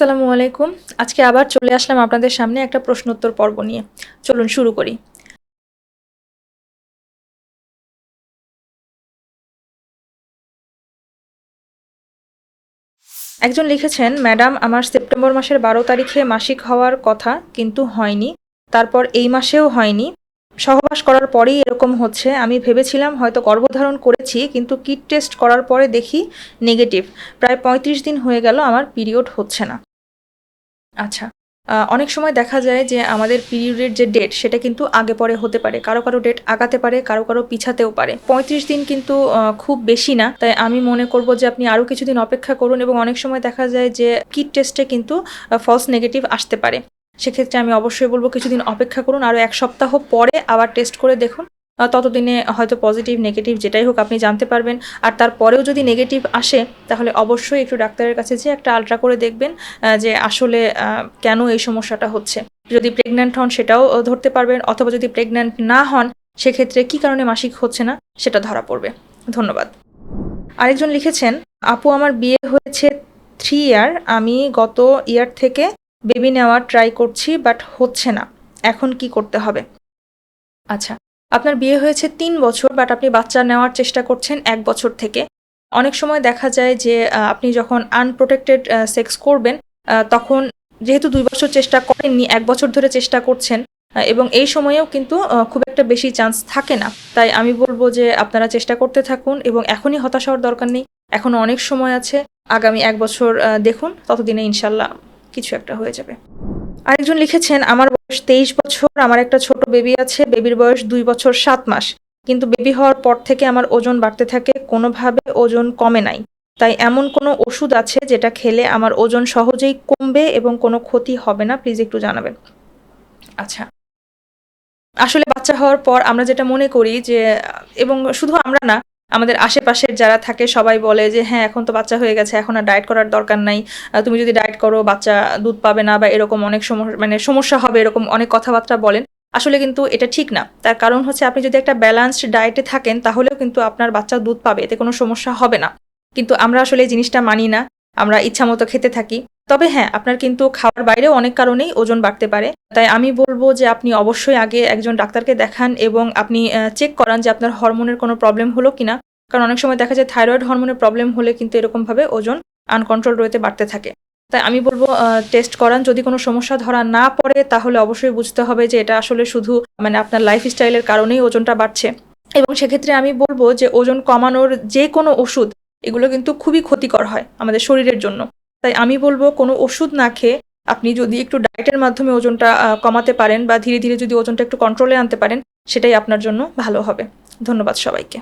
আসসালামু আলাইকুম। আজকে আবার চলে আসলাম আপনাদের সামনে একটা প্রশ্নোত্তর পর্ব নিয়ে। চলুন শুরু করি। একজন লিখেছেন, ম্যাডাম, আমার সেপ্টেম্বর মাসের বারো তারিখে মাসিক হওয়ার কথা কিন্তু হয়নি। তারপর এই মাসেও হয়নি। সহবাস করার পরেই এরকম হচ্ছে। আমি ভেবেছিলাম হয়তো গর্ভধারণ করেছি, কিন্তু কিট টেস্ট করার পরে দেখি নেগেটিভ। প্রায় পঁয়ত্রিশ দিন হয়ে গেল, আমার পিরিয়ড হচ্ছে না। আচ্ছা অনেক সময় দেখা যায় যে আমাদের পিরিয়ডের যে ডেট সেটা কিন্তু আগে পরে হতে পারে, কারও কারও ডেট আগাতে পারে, কারও কারও পিছাতেও পারে। পঁয়ত্রিশ দিন কিন্তু খুব বেশি না, তাই আমি মনে করব যে আপনি আরও কিছুদিন অপেক্ষা করুন এবং অনেক সময় দেখা যায় যে কিট টেস্টে কিন্তু ফলস নেগেটিভ আসতে পারে। সেক্ষেত্রে আমি অবশ্যই বলব কিছুদিন অপেক্ষা করুন আরও এক সপ্তাহ পরে আবার টেস্ট করে দেখুন। ততদিনে হয়তো পজিটিভ নেগেটিভ যেটাই হোক আপনি জানতে পারবেন। আর তারপরেও যদি নেগেটিভ আসে, তাহলে অবশ্যই একটু ডাক্তারের কাছে যে একটা আলট্রা করে দেখবেন যে আসলে কেন এই সমস্যাটা হচ্ছে। যদি প্রেগন্যান্ট হন, সেটাও ধরতে পারবেন। অথবা যদি প্রেগন্যান্ট না হন, সেক্ষেত্রে কি কারণে মাসিক হচ্ছে না, সেটা ধরা পড়বে। ধন্যবাদ। আরেকজন লিখেছেন, আপু, আমার বিয়ে হয়েছে থ্রি ইয়ার আমি গত ইয়ার থেকে বেবি নেওয়ার ট্রাই করছি বাট হচ্ছে না। এখন কি করতে হবে? আচ্ছা আপনার বিয়ে হয়েছে তিন বছর বাট আপনি বাচ্চা নেওয়ার চেষ্টা করছেন এক বছর থেকে। অনেক সময় দেখা যায় যে আপনি যখন আনপ্রোটেক্টেড সেক্স করবেন তখন যেহেতু দুই বছর চেষ্টা করেননি, এক বছর ধরে চেষ্টা করছেন এবং এই সময়েও কিন্তু খুব একটা বেশি চান্স থাকে না। তাই আমি বলব যে, আপনারা চেষ্টা করতে থাকুন এবং এখনই হতাশ হওয়ার দরকার নেই। এখনও অনেক সময় আছে। আগামী এক বছর দেখুন, ততদিনে ইনশাল্লাহ কিছু একটা হয়ে যাবে। আরেকজন লিখেছেন, আমার বয়স তেইশ বছর, আমার একটা ছোট বেবি আছে বেবির বয়স দুই বছর সাত মাস। কিন্তু বেবি হওয়ার পর থেকে আমার ওজন বাড়তে থাকে, কোনোভাবে ওজন কমে নাই। তাই এমন কোনো ওষুধ আছে যেটা খেলে আমার ওজন সহজেই কমবে এবং কোনো ক্ষতি হবে না? প্লিজ একটু জানাবেন। আচ্ছা। আসলে বাচ্চা হওয়ার পর আমরা যেটা মনে করি যে, এবং শুধু আমরা না আমাদের আশেপাশের যারা থাকে সবাই বলে যে হ্যাঁ এখন তো বাচ্চা হয়ে গেছে, এখন আর ডায়েট করার দরকার নাই। তুমি যদি ডায়েট করো, বাচ্চা দুধ পাবে না বা এরকম অনেক সমস্যা মানে সমস্যা হবে, এরকম অনেক কথাবার্তা বলেন। আসলে কিন্তু এটা ঠিক না। তার কারণ হচ্ছে আপনি যদি একটা ব্যালান্সড ডায়েটে থাকেন, তাহলেও কিন্তু আপনার বাচ্চা দুধ পাবে, এতে কোনো সমস্যা হবে না। কিন্তু আমরা আসলে এই জিনিসটা মানি না। আমরা ইচ্ছা মতো খেতে থাকি। তবে হ্যাঁ আপনার কিন্তু খাওয়ার বাইরেও অনেক কারণেই ওজন বাড়তে পারে। তাই আমি বলব যে আপনি অবশ্যই আগে একজন ডাক্তারকে দেখান এবং আপনি চেক করান যে আপনার হরমোনের কোনো প্রবলেম হলো কিনা। কারণ অনেক সময় দেখা যায় থাইরয়েড হরমোনের প্রবলেম হলে কিন্তু এরকমভাবে ওজন আনকন্ট্রোল রয়েতে বাড়তে থাকে। তাই আমি বলব টেস্ট করান। যদি কোনো সমস্যা ধরা না পড়ে, তাহলে অবশ্যই বুঝতে হবে যে এটা আসলে শুধু মানে আপনার লাইফ স্টাইলের কারণেই ওজনটা বাড়ছে। এবং সেক্ষেত্রে আমি বলব যে ওজন কমানোর যে কোনো ওষুধ, এগুলো কিন্তু খুবই ক্ষতিকর হয় আমাদের শরীরের জন্য। তাই আমি বলব কোনো ওষুধ না খেয়ে আপনি যদি একটু ডায়েটের মাধ্যমে ওজনটা কমাতে পারেন বা ধীরে ধীরে যদি ওজনটা একটু কন্ট্রোলে আনতে পারেন, সেটাই আপনার জন্য ভালো হবে। ধন্যবাদ সবাইকে।